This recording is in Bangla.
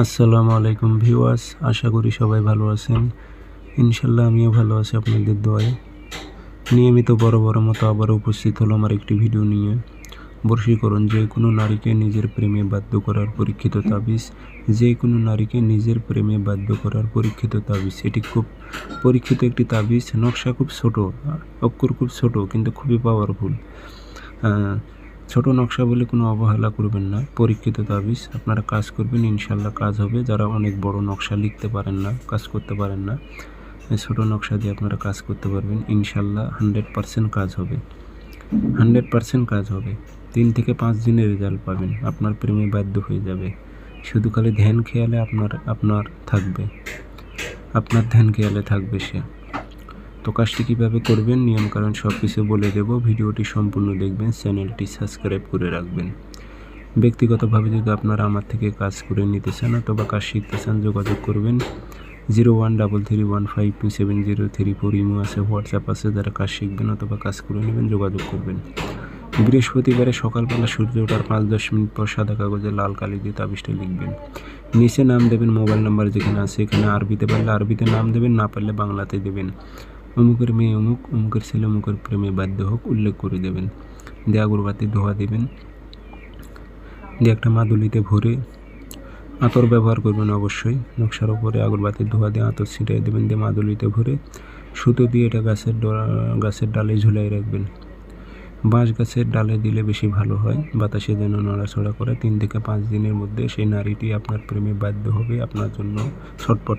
আসসালামু আলাইকুম ভিউয়ার্স, আশা করি সবাই ভালো আছেন। ইনশাল্লাহ আমিও ভালো আছি আপনাদের দোয়ায়। নিয়মিত বড় বড় মতো আবার উপস্থিত হলো আমার একটি ভিডিও নিয়ে। বর্ষীকরণ, যে কোনো নারীকে নিজের প্রেমে বাধ্য করার পরীক্ষিত তাবিজ, যে কোনো নারীকে নিজের প্রেমে বাধ্য করার পরীক্ষিত তাবিজ। এটি খুব পরীক্ষিত একটি তাবিজ, নকশা খুব ছোট, অক্ষর খুব ছোট, কিন্তু খুবই পাওয়ারফুল ছোট নকশা বলে কোনো অবহেলা করবেন না। পরীক্ষিত তাবিজ, আপনারা কাজ করবেন, ইনশাল্লাহ কাজ হবে। যারা অনেক বড় নকশা লিখতে পারেন না, কাজ করতে পারেন না ছোট নকশা দিয়ে আপনারা কাজ করতে পারবেন। ইনশাল্লাহ হান্ড্রেড পারসেন্ট কাজ হবে। হান্ড্রেড পারসেন্ট কাজ হবে। তিন থেকে পাঁচ দিনের রেজাল্ট পাবেন। আপনার প্রেমে বাধ্য হয়ে যাবে। শুধু খালি ধ্যান খেয়ালে আপনার আপনার থাকবে। আপনার ধ্যান খেয়ালে থাকবে সে। তো কাজটি কীভাবে করবেন, নিয়মকানুন সব কিছু বলে দেব। ভিডিওটি সম্পূর্ণ দেখবেন, চ্যানেলটি সাবস্ক্রাইব করে রাখবেন। ব্যক্তিগতভাবে যদি আপনারা আমার থেকে কাজ করে নিতে চান অথবা কাজ শিখতে চান, যোগাযোগ করবেন। Zero one double three one five two seven zero three four imo আছে, হোয়াটসঅ্যাপ আছে, যারা কাজ শিখবেন অথবা কাজ করে নেবেন, যোগাযোগ করবেন। বৃহস্পতিবারে সকালবেলা সূর্য ওঠার পাঁচ দশ মিনিট পর সাদা কাগজে লাল কালি দিয়ে তাবিজটা লিখবেন। নিচে নাম দেবেন, মোবাইল নাম্বার যেখানে আছে, এখানে আরবিতে পারলে আরবিতে নাম দেবেন, না পারলে বাংলাতে দেবেন। অমুকের মেয়ে অমুক, অমুকের ছেলে অমুকের প্রেমে বাধ্য হোক, উল্লেখ করে দেবেন। দিয়ে আগরবাতি ধোয়া দেবেন। দিয়ে একটা মাদুলিতে ভরে আতর ব্যবহার করবেন অবশ্যই। নকশার উপরে আগরবাতির ধোয়া দিয়ে আতর ছিটিয়ে দেবেন দিয়ে মাদুলিতে ভরে সুতো দিয়ে এটা গাছের ডোরা, গাছের ডালে ঝুলাই রাখবেন। বাঁশ গাছের ডালে দিলে বেশি ভালো হয়। বাতাসে যেন নড়াচড়া করে। তিন থেকে পাঁচ দিনের মধ্যে সেই নারীটি আপনার প্রেমে বাধ্য হবে। আপনার জন্য ছটপট